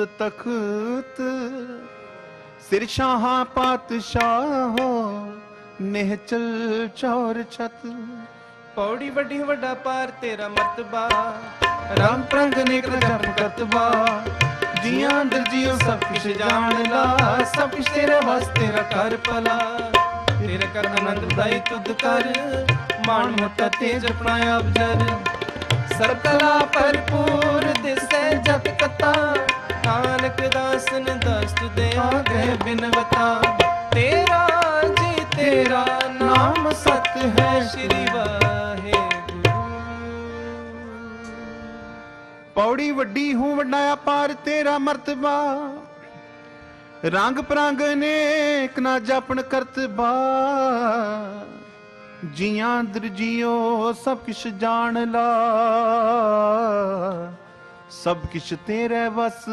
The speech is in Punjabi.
ਤੁਧ ਤਖਤ, ਸਿਰ ਸ਼ਾਹਾਂ ਪਾਤਸ਼ਾਹੋ ਨਿਹਚਲ ਚੌਰ ਛਤ। ਪੌੜੀ ਵੱਡੀ, ਵੱਡਾ ਪਾਰ, ਤੇਰਾ ਮਰਤਬਾ। ਰਾਮ ਪ੍ਰੰਗ ਨਿਕਲ ਜਪ ਕਰਤਬਾ। ਜੀਆਂ ਅੰਦਰ ਜੀਓ ਸਭ ਕੁਛ ਜਾਣ ਲਾ। ਸਭ ਕੁਛ ਤੇਰੇ ਵਾਸਤੇ ਤੇਰਾ ਕਰ ਭਲਾ। ਤੇਰੇ ਕਰ ਆਨੰਦ ਦਾਈ ਤੁਧ ਕਰ। ਮਾਨ ਮੋਟਾ ਤੇਜ ਆਪਣਾ ਆਪ ਜਰ। ਸਰਕਲਾ ਭਰਪੂਰ ਦਿਸੈ। ਦਾਸਨ ਦਸਤ ਬਿਨਵਤਾ ਤੇਰਾ ਜੀ, ਤੇਰਾ ਨਾਮ ਸਤ ਹੈ ਸ੍ਰੀ ਵਾਹਿਗੁਰੂ। ਪੌੜੀ ਵੱਡੀ ਹੂੰ ਵੱਡਾ ਪਾਰ ਤੇਰਾ ਮਰਤਬਾ। ਰੰਗ ਪ੍ਰੰਗ ਅਨੇਕ ਨਾ ਜਪਣ ਕਰਤਬਾ। ਜੀਆਂ ਦਰਜੀਓ, ਸਭ ਕਿਛ ਜਾਣ ਲਾ। ਸਭ ਕਿਛ ਤੇਰੇ ਵਸ